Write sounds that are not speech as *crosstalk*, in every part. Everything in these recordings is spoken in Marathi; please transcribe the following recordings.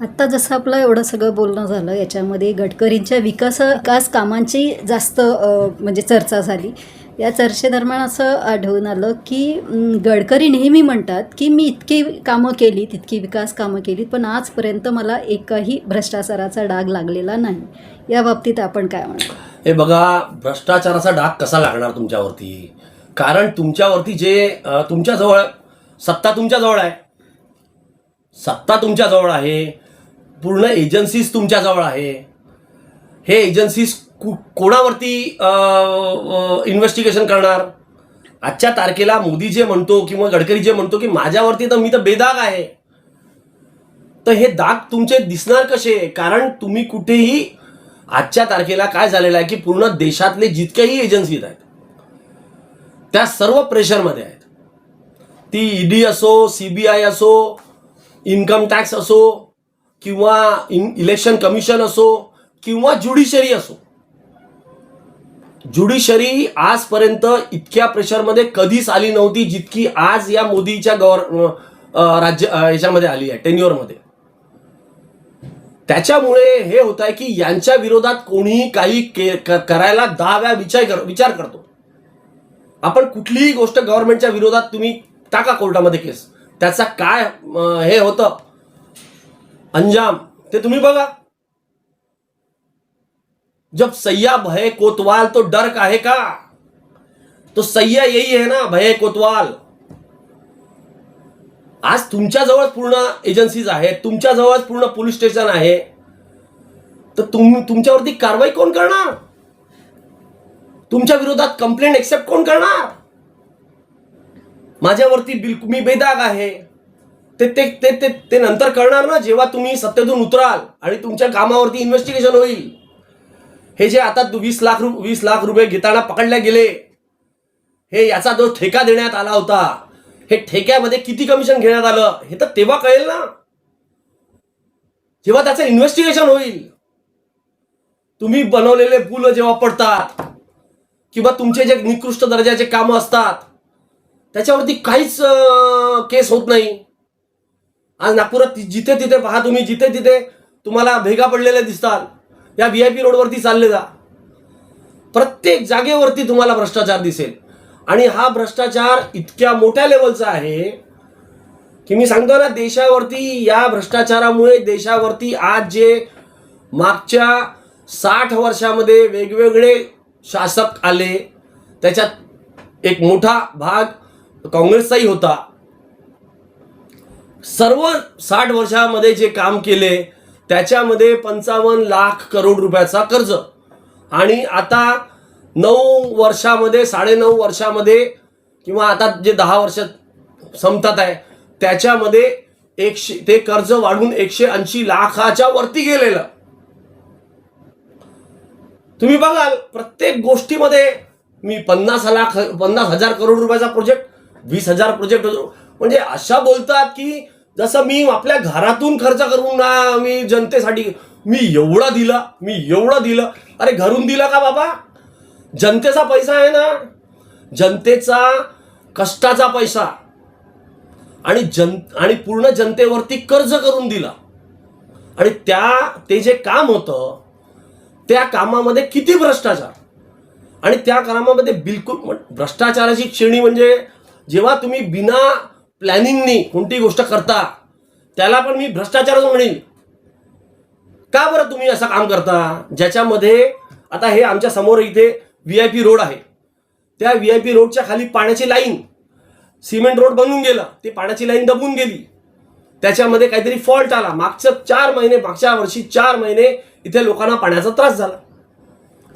आत्ता जसं आपलं एवढं सगळं बोलणं झालं याच्यामध्ये गडकरींच्या विकास विकास कामांची जास्त म्हणजे चर्चा झाली. या चर्चेदरम्यान असं आढळून आलं की गडकरी नेहमी म्हणतात की मी इतकी कामं केली तितकी विकास कामं केली पण आजपर्यंत मला एकही भ्रष्टाचाराचा डाग लागलेला नाही. या बाबतीत आपण काय म्हणतो? हे बघा भ्रष्टाचाराचा डाग कसा लागणार तुमच्यावरती? कारण तुमच्यावरती जे तुमच्याजवळ सत्ता तुमच्याजवळ आहे. सत्ता तुमच्याजवळ आहे. पूर्ण एजन्सीज तुमच्याजवळ आहे. हे एजन्सीज कु कोणावरती इन्व्हेस्टिगेशन करणार? आजच्या तारखेला मोदी जे म्हणतो किंवा गडकरी जे म्हणतो की माझ्यावरती तर मी तर बेदाग आहे. तर हे दाग तुमचे दिसणार कसे? कारण तुम्ही कुठेही आजच्या तारखेला काय झालेलं आहे की पूर्ण देशातले जितक्याही एजन्सीज आहेत त्या सर्व प्रेशरमध्ये आहेत. ती ईडी असो सीबीआय असो इन्कम टॅक्स असो किंवा इलेक्शन कमिशन असो किंवा ज्युडिशरी असो. ज्युडिशरी आजपर्यंत इतक्या प्रेशरमध्ये कधीच आली नव्हती जितकी आज या मोदीच्या गव्हर राज्य याच्यामध्ये आली आहे टेन्युअरमध्ये त्याच्यामुळे हे होत आहे की यांच्या विरोधात कोणीही काही के- करायला दहाव्या विचार कर विचार करतो. आपण कुठलीही गोष्ट गव्हर्नमेंटच्या विरोधात तुम्ही टाका कोर्टामध्ये केस. त्याचा काय हे होतं? अंजाम ते तुम्ही बघा. जब सय्या भय कोतवाल तो डर काहे का? तो सय्या यही है ना भय कोतवाल. आज तुमच्याजवळ पूर्ण एजन्सीज आहेत तुमच्याजवळ पूर्ण पोलीस स्टेशन आहे. तर तुम तुमच्यावरती कारवाई कोण करणार? तुमच्या विरोधात कंप्लेंट एक्सेप्ट कोण करणार? माझ्यावरती बिलकुल मी बेदाग आहे. ते ते ते ते ते नंतर करणार ना जेव्हा तुम्ही सत्तेतून उतराल आणि तुमच्या कामावरती इन्व्हेस्टिगेशन होईल. हे जे आता वीस लाख रु वीस लाख रुपये घेताना पकडले गेले हे याचा जो ठेका देण्यात आला होता हे ठेक्यामध्ये किती कमिशन घेण्यात आलं हे तर तेव्हा कळेल ना. जेव्हा त्याचं इन्व्हेस्टिगेशन होईल तुम्ही बनवलेले पुल जेव्हा पडतात किंवा तुमचे जे निकृष्ट दर्जाचे कामं असतात त्याच्यावरती काहीच केस होत नाही. आज नागपुरात जिथे तिथे पहा तुम्ही जिथे तिथे तुम्हाला भेगा पडलेल्या दिसतात. या व्ही आय पी रोडवरती चालले जा. प्रत्येक जागेवरती तुम्हाला भ्रष्टाचार दिसेल. आणि हा भ्रष्टाचार इतक्या मोठ्या लेवलचा आहे की मी सांगतो ना देशावरती या भ्रष्टाचारामुळे देशावरती आज जे मागच्या साठ वर्षामध्ये वेगवेगळे शासक आले त्याच्यात एक मोठा भाग काँग्रेसचाही होता. सर्व साठ वर्षामध्ये जे काम केले त्याच्यामध्ये पंचावन्न लाख करोड रुपयाचा कर्ज. आणि आता नऊ वर्षामध्ये साडेनऊ वर्षामध्ये किंवा आता जे दहा वर्ष संपतात आहे त्याच्यामध्ये एकशे ते कर्ज वाढून एकशे ऐंशी लाखाच्या वरती गेलेलं. तुम्ही बघाल प्रत्येक गोष्टीमध्ये मी पन्नास लाख पन्नास हजार करोड रुपयाचा प्रोजेक्ट वीस हजार प्रोजेक्ट म्हणजे अशा बोलतात की जसं मी आपल्या घरातून खर्च करून ना मी जनतेसाठी मी एवढा दिला मी एवढं दिलं. अरे घरून दिला का बाबा? जनतेचा पैसा आहे ना. जनतेचा कष्टाचा पैसा. आणि जन आणि पूर्ण जनतेवरती कर्ज करून दिला. आणि त्या ते जे काम होतं त्या कामामध्ये किती भ्रष्टाचार? आणि त्या कामामध्ये बिलकुल भ्रष्टाचाराची श्रेणी म्हणजे जेव्हा तुम्ही बिना प्लॅनिंगनी कोणती गोष्ट करता त्याला पण मी भ्रष्टाचारच म्हणेन. का बरं तुम्ही असं काम करता? ज्याच्यामध्ये आता हे आमच्यासमोर इथे व्ही आय पी रोड आहे. त्या व्ही आय पी रोडच्या खाली पाण्याची लाईन सिमेंट रोड बनून गेला ती पाण्याची लाईन दबून गेली. त्याच्यामध्ये काहीतरी फॉल्ट आला. मागच्या चार महिने मागच्या वर्षी चार महिने इथे लोकांना पाण्याचा त्रास झाला.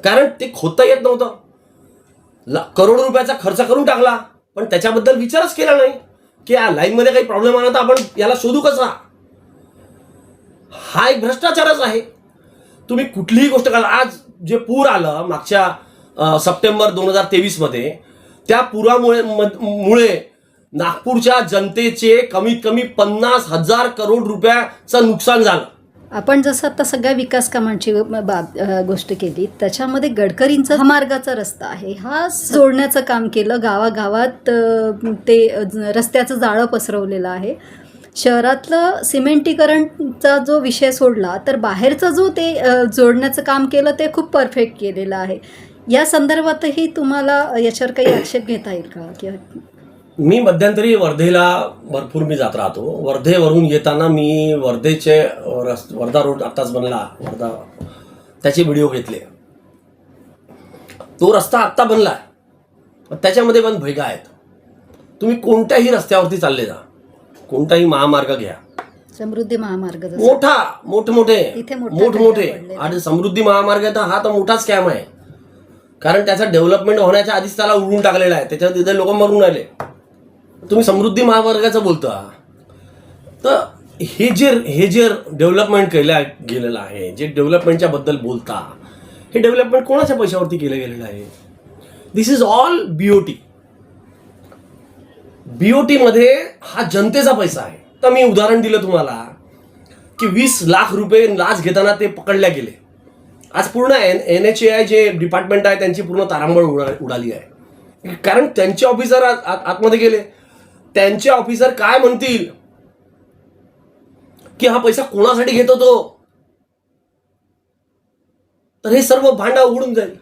कारण ते खोदता येत नव्हतं. करोड रुपयाचा खर्च करून टाकला. पण त्याच्याबद्दल विचारच केला नाही. की या लाईनमध्ये काही प्रॉब्लेम आला तर आपण याला शोधू कसा हा एक भ्रष्टाचारच आहे. तुम्ही कुठलीही गोष्ट करा. आज जे पूर आलं मागच्या सप्टेंबर दोन हजार तेवीसमध्ये त्या पुरामुळे मुळे नागपूरच्या जनतेचे कमीत कमी पन्नास हजार करोड रुपयाचं नुकसान झालं. आपण जसं आता सगळ्या विकास कामांची बाब गोष्ट केली त्याच्यामध्ये गडकरींचा हा मार्गाचा रस्ता आहे. हा जोडण्याचं काम केलं गावागावात ते रस्त्याचं जाळं पसरवलेलं आहे. शहरातलं सिमेंटीकरणचा जो विषय सोडला तर बाहेरचं जो ते जोडण्याचं काम केलं ते खूप परफेक्ट केलेलं आहे. या संदर्भातही तुम्हाला याच्यावर काही आक्षेप घेता येईल का? किंवा मी मध्यंतरी वर्धेला भरपूर मी जात राहतो. वर्धेवरून येताना मी वर्धेचे वर्धा रोड आत्ताच बनला वर्धा त्याचे व्हिडिओ घेतले. तो रस्ता आत्ता बनला त्याच्यामध्ये पण भेगा आहेत. तुम्ही कोणत्याही रस्त्यावरती चालले जा. कोणताही महामार्ग घ्या. समृद्धी महामार्ग मोठा मोठमोठे मोठमोठे. आणि समृद्धी महामार्ग तर हा तर मोठा स्कॅम आहे. कारण त्याचा डेव्हलपमेंट होण्याच्या आधीच त्याला उडवून टाकलेला आहे. त्याच्यात तिथे लोक मरून राहिले. तुम्ही समृद्धी महामार्गाचं बोलता. तर हे जे हे जे डेव्हलपमेंट केलं गेलेलं आहे जे डेव्हलपमेंटच्या बद्दल बोलता हे डेव्हलपमेंट कोणाच्या पैशावरती केलं गेलेलं आहे? दिस इज ऑल बीओटी बीओटीमध्ये हा जनतेचा पैसा आहे. तर मी उदाहरण दिलं तुम्हाला की वीस लाख रुपये लाच घेताना ते पकडल्या गेले. आज पूर्ण N N H A I जे डिपार्टमेंट आहे त्यांची पूर्ण तारांबळ उडा उडाली आहे. कारण त्यांचे ऑफिसर आत- आत- आतमध्ये गेले. त्यांचे ऑफिसर काय म्हणतील? की हा पैसा कोणासाठी घेत होतो? तर हे सर्व भांडा उघडून जाईल.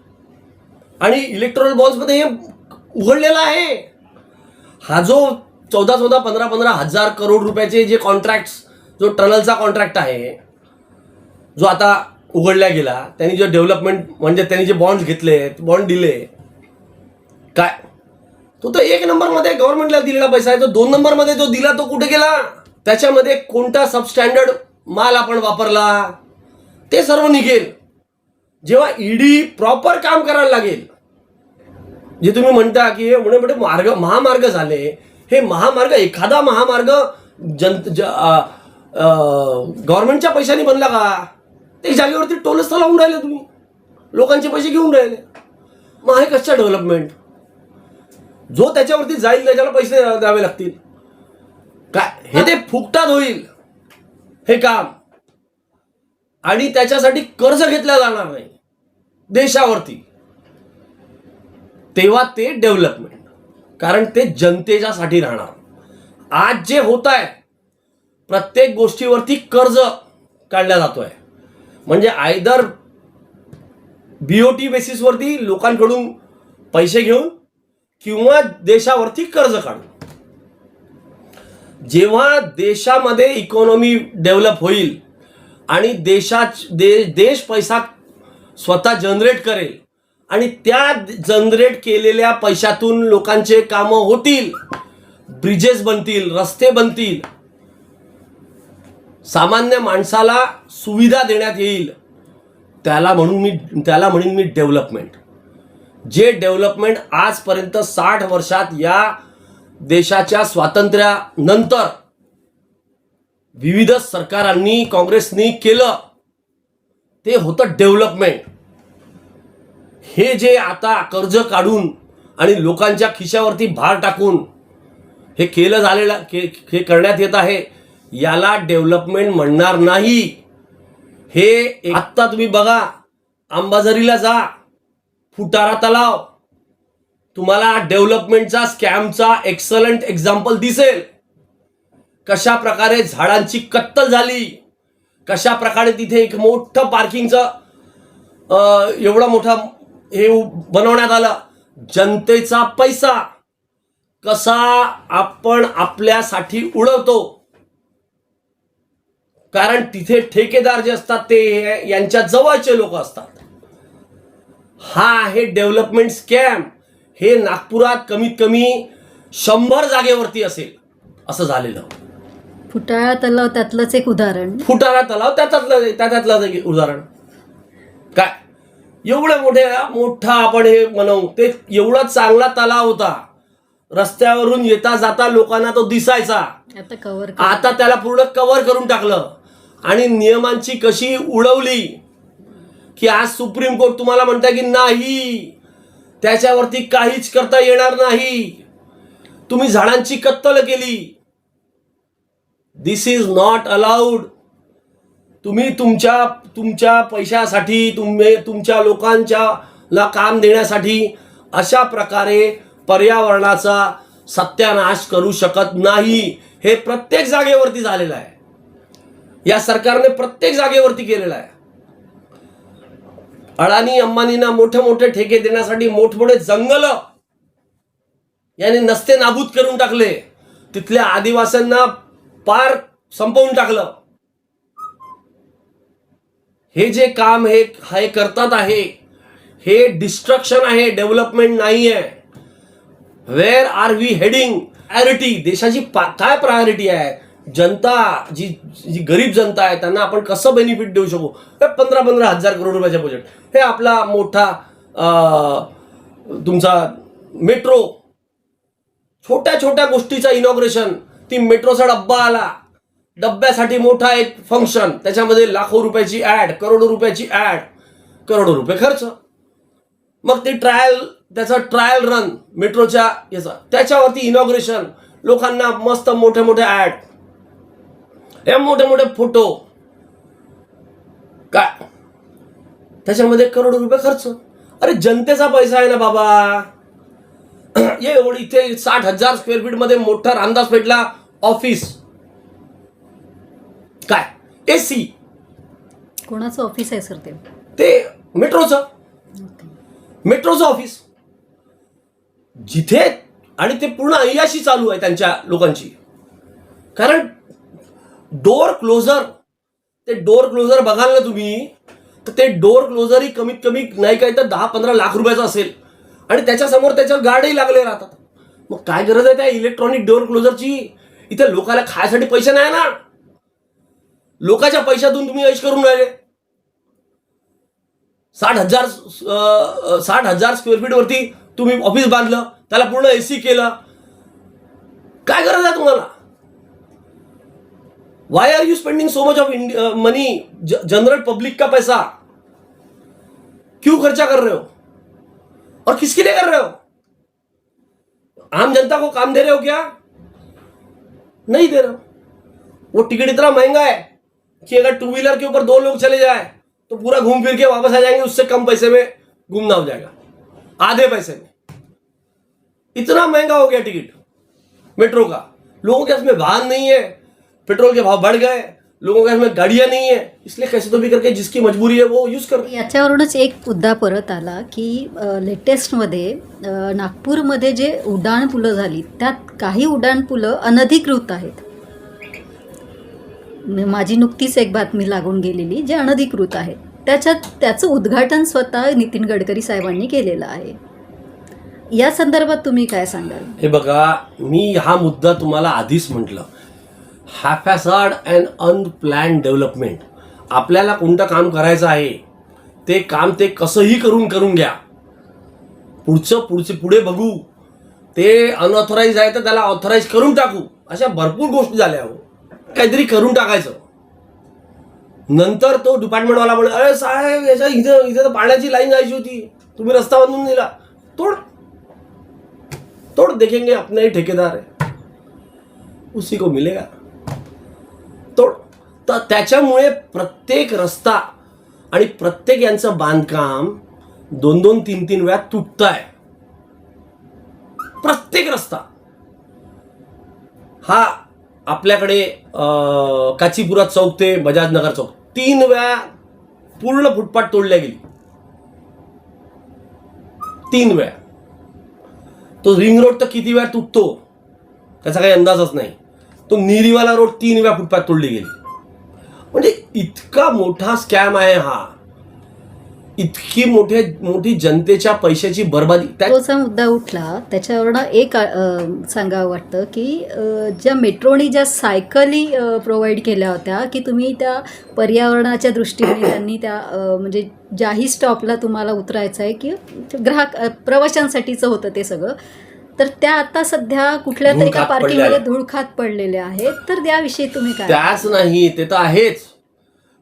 आणि इलेक्ट्रॉनिक बॉल्समध्ये हे उघडलेलं आहे. हा जो चौदा चौदा पंधरा पंधरा हजार करोड रुपयाचे जे कॉन्ट्रॅक्ट जो टनलचा कॉन्ट्रॅक्ट आहे जो आता उघडला गेला त्यांनी जे डेव्हलपमेंट म्हणजे त्यांनी जे बॉन्ड घेतले बॉन्ड दिले काय तो तर एक नंबरमध्ये गव्हर्नमेंटला दिलेला पैसा आहे. तो दोन नंबरमध्ये जो दिला तो कुठे गेला? त्याच्यामध्ये कोणता सबस्टँडर्ड माल आपण वापरला? ते सर्व निघेल. जेव्हा ईडी प्रॉपर काम करायला लागेल जे तुम्ही म्हणता की हे मोठे मोठे मार्ग महामार्ग झाले हे महामार्ग एखादा महामार्ग जन गव्हर्नमेंटच्या पैशाने बनला का? ते जागेवरती टोलच लावून राहिले तुम्ही. लोकांचे पैसे घेऊन राहिले. मग हे कसं डेव्हलपमेंट जो त्याच्यावरती जाईल त्याच्याला पैसे द्यावे लागतील. काय? हे ते फुकटात होईल. हे काम. आणि त्याच्यासाठी कर्ज घेतलं जाणार नाही. देशावरती. तेव्हा ते डेव्हलपमेंट कारण ते जनतेच्यासाठी राहणार. आज जे होत आहे प्रत्येक गोष्टीवरती कर्ज काढला जातोय. म्हणजे आयदर बीओटी बेसिसवरती लोकांकडून पैसे घेऊन किंवा देशावरती कर्ज काढून. जेव्हा देशामध्ये इकॉनॉमी डेव्हलप होईल आणि देशा दे देश पैसा स्वतः जनरेट करेल आणि त्या जनरेट केलेल्या पैशातून लोकांचे कामं होतील ब्रिजेस बनतील रस्ते बनतील सामान्य माणसाला सुविधा देण्यात येईल त्याला म्हणून मी त्याला म्हणेन मी डेव्हलपमेंट जे डेव्हलपमेंट आजपर्यंत साठ वर्षात या देशाच्या स्वातंत्र्यानंतर विविध सरकारांनी काँग्रेसनी केलं ते होतं डेव्हलपमेंट. हे जे आता कर्ज काढून आणि लोकांच्या खिशावरती भार टाकून हे केलं झालेलं के हे करण्यात येत आहे याला डेव्हलपमेंट म्हणणार नाही. हे आत्ता तुम्ही बघा अंबाझरीला जा. फुटारा तलाव. तुम्हाला डेव्हलपमेंटचा स्कॅमचा एक्सलंट एक्झाम्पल दिसेल. कशा प्रकारे झाडांची कत्तल झाली? कशा प्रकारे तिथे एक मोठं पार्किंगचं अ, एवढा मोठा हे बनवण्यात आलं? जनतेचा पैसा कसा आपण आपल्यासाठी उडवतो? कारण तिथे ठेकेदार जे असतात ते यांच्या जवळचे लोक असतात. हा आहे डेव्हलपमेंट स्कॅम. हे नागपुरात कमीत कमी शंभर जागेवरती असेल. असं झालेलं फुटाळा तलाव त्यातलंच एक उदाहरण. फुटारा तलाव त्याच्यातलं त्याच्यातलं एक उदाहरण. काय? एवढं मोठे मोठा आपण हे म्हणू. ते एवढा चांगला तलाव होता. रस्त्यावरून येता जाता लोकांना तो दिसायचा. आता कव्हर आता त्याला पूर्ण कव्हर करून टाकलं. आणि नियमांची कशी उडवली की आज सुप्रीम कोर्ट तुम्हाला म्हणता की नाही. त्याच्यावरती काहीच करता येणार नाही. तुम्ही झाडांची कत्तल केली. दिस इज नॉट अलाउड तुम्ही तुमच्या तुमच्या पैशासाठी तुम्ही तुमच्या लोकांच्या ला काम देण्यासाठी अशा प्रकारे पर्यावरणाचा सत्यानाश करू शकत नाही. हे प्रत्येक जागेवरती झालेलं आहे. या सरकारने प्रत्येक जागेवरती केलेलं आहे. अडाणी अंबानींना मोठे मोठे ठेके देण्यासाठी मोठमोठे जंगल याने नसते नाबूद करून टाकले. तिथल्या आदिवासींना पार संपवून टाकलं. हे जे काम हे हे करतात आहे हे डिस्ट्रक्शन आहे डेव्हलपमेंट नाही आहे where are we heading priority देशाची पा- काय प्रायोरिटी आहे? जनता जी जी गरीब जनता आहे त्यांना आपण कसं बेनिफिट देऊ शकू? हे पंधरा पंधरा हजार करोड रुपयाचा बजेट हे आपला मोठा तुमचा मेट्रो छोट्या छोट्या गोष्टीचा इनॉग्रेशन ती मेट्रोचा डब्बा आला. डब्यासाठी मोठा एक फंक्शन त्याच्यामध्ये लाखो रुपयाची ॲड करोडो रुपयाची ॲड करोडो रुपये खर्च. मग ते ट्रायल त्याचा ट्रायल रन मेट्रोच्या याचा त्याच्यावरती इनॉग्रेशन लोकांना मस्त मोठे मोठे ॲड हे मोठे मोठे फोटो. काय? त्याच्यामध्ये करोडो रुपये खर्च. अरे जनतेचा पैसा आहे ना बाबा. *clears throat* ये एवढं इथे साठ हजार स्क्वेअर फीटमध्ये मोठा रामदास पेठला ऑफिस काय? एसी कोणाचं ऑफिस आहे सर ते? ते मेट्रोचं मेट्रोचं ऑफिस जिथे आणि ते पूर्ण अय्याशी चालू आहे त्यांच्या लोकांची. कारण डोअर क्लोजर ते डोअर क्लोजर बघाल ना तुम्ही तर ते डोअर क्लोजरही कमीत कमी नाही काही तर दहा पंधरा लाख रुपयाचं असेल. आणि त्याच्यासमोर त्याच्या गाडही लागले राहतात. मग काय गरज आहे त्या इलेक्ट्रॉनिक डोअर क्लोजरची इथे लोकांना खायसाठी पैसे नाही ना. लोकांच्या पैशातून तुम्ही ऐश करून राहिले. साठ हजार साठ हजार स्क्वेअर फीट वरती तुम्ही ऑफिस बांधलं त्याला पूर्ण एसी केलं. काय गरज आहे तुम्हाला? Why are you spending so much of money general public का पैसा? क्यों खर्चा कर रहे हो? और किसके लिए कर रहे हो? आम जनता को काम दे रहे हो क्या? नहीं दे रहे हो। वो टिकट इतना महँगा है कि अगर टू व्हीलर के ऊपर दो लोग चले जाए तो पूरा घूम फिर के वापस आ जाएँगे, उससे कम पैसे में घूमना हो जाएगा। आधे पैसे में। इतना महँगा हो गया टिकट, मेट्रो का। लोगों के हाथ में वाहन नहीं है। पेट्रोल के भाव बढ़ गए लोगों के हाथ में गाड़ियां नहीं है इसलिए कैसे तो भी करके जिसकी मजबूरी है वो यूज कर याच्यावरूनच एक मुद्दा परत आला की लेटेस्टमध्ये नागपूरमध्ये जे उड्डाणपुलं झाली त्यात काही उड्डाणपुलं अनधिकृत आहेत. माझी नुकतीच एक बातमी लागून गेलेली जे अनधिकृत आहेत. त्याच्यात त्याचं उद्घाटन स्वतः नितीन गडकरी साहेबांनी केलेलं आहे. या संदर्भात तुम्ही काय सांगाल? हे बघा मी हा मुद्दा तुम्हाला आधीच म्हटलं. Haphazard and unplanned development. आपल्याला कोणतं काम करायचं आहे? ते काम ते कसंही करून करून घ्या. पुढचं पुढचे पुढे बघू. ते अनऑथराईज आहे तर त्याला ऑथराईज करून टाकू. अशा भरपूर गोष्टी झाल्या हो. काहीतरी करून टाकायचं. नंतर तो डिपार्टमेंटवाला म्हणे अरे साहेब याच्या इथं इथं तर पाण्याची लाईन जायची होती. तुम्ही रस्ता बांधून दिला. तोड. तोड़ देखेंगे अपने ही ठेकेदार है उसी को मिलेगा. तो तर त्याच्यामुळे प्रत्येक रस्ता आणि प्रत्येक यांचं बांधकाम दोन दोन तीन तीन वेळा तुटत आहे प्रत्येक रस्ता. हा आपल्याकडे काचीपुरा चौक ते बजाजनगर चौक. तीन वेळा पूर्ण फुटपाथ तोडल्या गेली. तीन वेळा. तो रिंग रोड तर किती वेळा तुटतो? त्याचा काही अंदाजच नाही. तो निरीवाला रोड तीन वेळा फुटपाथ तोडली गेली. म्हणजे इतका मोठा स्कॅम आहे हा. इतकी मोठे मोठी जनतेच्या पैशाची बर्बादी. त्या तोचा मुद्दा उठला त्याच्यावरनं एक अ, सांगावं वाटतं की अ, ज्या मेट्रोनी ज्या सायकली प्रोव्हाइड केल्या होत्या की तुम्ही त्या पर्यावरणाच्या दृष्टीने *coughs* त्यांनी त्या अ, म्हणजे ज्याही स्टॉपला तुम्हाला उतरायचं आहे की ग्राहक अ, प्रवाशांसाठीचं होतं ते सगळं. तर त्या आता सध्या कुठल्या तरी एका धूळ खात पार्किंगमध्ये पडल्या आहेत. धूळखात पडलेल्या आहेत. तर त्याविषयी तुम्ही काय? त्याच नाही ते तर आहेच.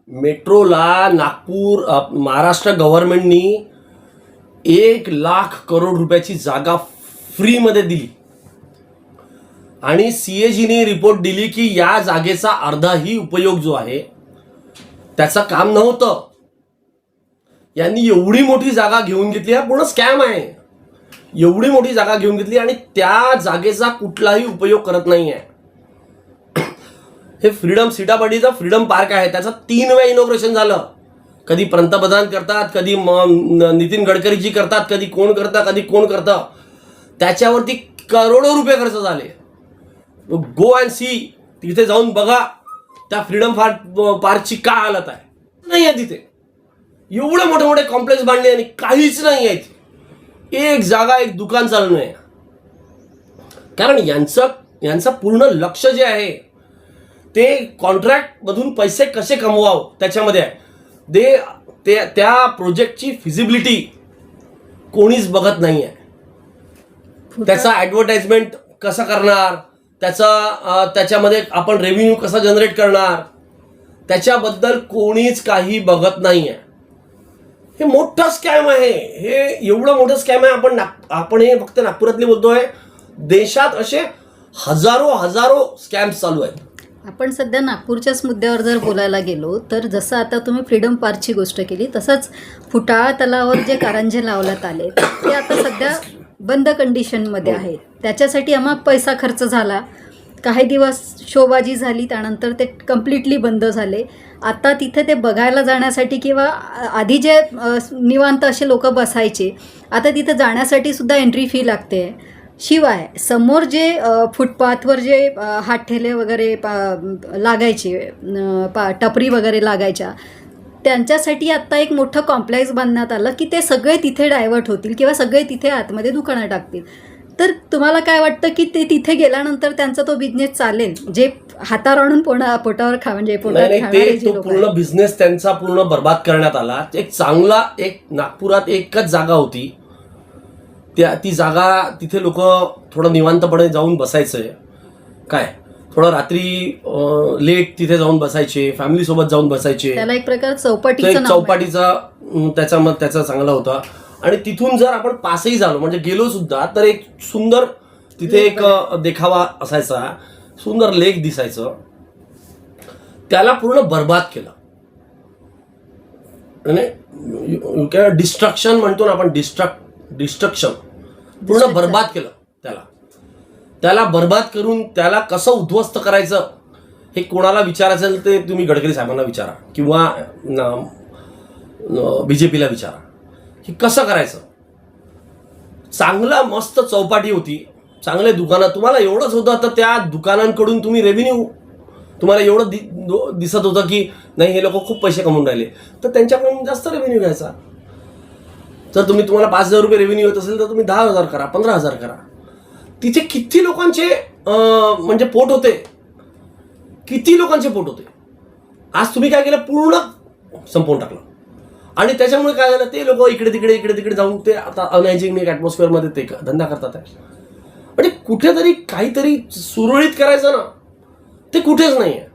मेट्रोला नागपूर अ, महाराष्ट्र गव्हर्नमेंटनी एक लाख करोड रुपयाची जागा फ्रीमध्ये दिली. आणि सीएजीने रिपोर्ट दिली की या जागेचा अर्धाही उपयोग जो आहे त्याचं काम नव्हतं. यांनी एवढी मोठी जागा घेऊन घेतली हा पूर्ण स्कॅम आहे. एवढी मोठी जागा घेऊन घेतली आणि त्या जागेचा कुठलाही उपयोग करत नाही आहे हे फ्रीडम सीतापाटीचा फ्रीडम पार्क आहे. त्याचं तीन वेळा इनॉग्रेशन झालं. कधी पंतप्रधान करतात कधी नितीन गडकरीजी करतात कधी कोण करतं कधी कोण करतं. त्याच्यावरती करोडो रुपये खर्च झाले. गो अँड सी तिथे जाऊन बघा. त्या फ्रीडम पार्क पार्कची काय हालत आहे? नाही आहे तिथे. एवढे मोठे मोठे कॉम्प्लेक्स बांधले आणि काहीच नाही आहे एक जागा एक दुकान चालू आहे. कारण यांचं यांचं पूर्ण लक्ष जे आहे ते कॉन्ट्रॅक्टमधून पैसे कसे कमवावं त्याच्यामध्ये आहे. ते ते त्या प्रोजेक्टची फिजिबिलिटी कोणीच बघत नाही आहे त्याचा ॲडव्हर्टाइजमेंट कसं करणार त्याचा त्याच्यामध्ये आपण रेव्हेन्यू कसा जनरेट करणार त्याच्याबद्दल कोणीच काही बघत नाही आहे हे मोठा स्कॅम आहे. हे एवढं मोठं स्कॅम आहे. आपण नाग आपण हे फक्त नागपुरातले बोलतोय. देशात असे हजारो हजारो स्कॅम्स चालू आहेत. आपण सध्या नागपूरच्याच मुद्द्यावर जर बोलायला गेलो तर जसं आता तुम्ही फ्रीडम पार्कची गोष्ट केली तसंच फुटाळा तलावावर जे कारंजे लावण्यात आले ते आता सध्या बंद कंडिशनमध्ये आहेत. त्याच्यासाठी आम्हा पैसा खर्च झाला. काही दिवस शोबाजी झाली त्यानंतर ते कम्प्लिटली बंद झाले. आता तिथे ते बघायला जाण्यासाठी किंवा आधी जे निवांत असे लोक बसायचे आता तिथे जाण्यासाठी सुद्धा एंट्री फी लागते. शिवाय समोर जे फुटपाथवर जे हात ठेले वगैरे पा- लागायचे पा टपरी वगैरे लागायच्या त्यांच्यासाठी आत्ता एक मोठं कॉम्प्लेक्स बांधण्यात आलं की ते सगळे तिथे डायव्हर्ट होतील किंवा सगळे तिथे आतमध्ये दुकानं टाकतील. तर तुम्हाला काय वाटतं की ते तिथे गेल्यानंतर त्यांचा तो बिझनेस चालेल? जे हातावर आणून पोणा पोटावर खा म्हणजे पूर्ण बिझनेस त्यांचा पूर्ण बर्बाद करण्यात आला. एक चांगला एक नागपुरात एकच जागा होती. त्या ती जागा तिथे लोक थोडं निवांतपणे जाऊन बसायचंय काय? थोडं रात्री लेट तिथे जाऊन बसायचे फॅमिली सोबत जाऊन बसायचे. त्याला एक प्रकार एक चौपाटीचं त्याचा मग त्याचा चांगला होता. आणि तिथून जर आपण पासही झालो म्हणजे गेलो सुद्धा तर एक सुंदर तिथे एक देखावा असायचा. सुंदर लेक दिसायचं. त्याला पूर्ण बर्बाद केलं. डिस्ट्रक्शन म्हणतो ना आपण डिस्ट्रक्ट डिस्ट्रक्शन पूर्ण बर्बाद केलं त्याला. त्याला बर्बाद करून त्याला कसं उद्ध्वस्त करायचं हे कोणाला विचारायचं असेल ते तुम्ही गडकरी साहेबांना विचारा. किंवा बी जे पीला विचारा. की कसं करायचं? चांगला मस्त चौपाटी होती. चांगले दुकानं तुम्हाला एवढंच होतं तर त्या दुकानांकडून तुम्ही रेव्हेन्यू तुम्हाला एवढं दि दिसत होतं की नाही हे लोक खूप पैसे कमवून राहिले. तर त्यांच्याकडून जास्त रेव्हेन्यू घ्यायचा. जर तुम्ही तुम्हाला पाच हजार रुपये रेव्हेन्यू येत असेल तर तुम्ही दहा हजार करा पंधरा हजार करा. तिथे किती लोकांचे म्हणजे पोट होते? किती लोकांचे पोट होते? आज तुम्ही काय केलं? पूर्ण संपवून टाकलं. आणि त्याच्यामुळे काय झालं ते लोक इकडे तिकडे इकडे तिकडे जाऊन ते आता अनहायजेनिक ॲटमॉस्फिअरमध्ये ते धंदा करतात. म्हणजे कुठेतरी काहीतरी सुरळीत करायचं ना ते कुठेच नाही आहे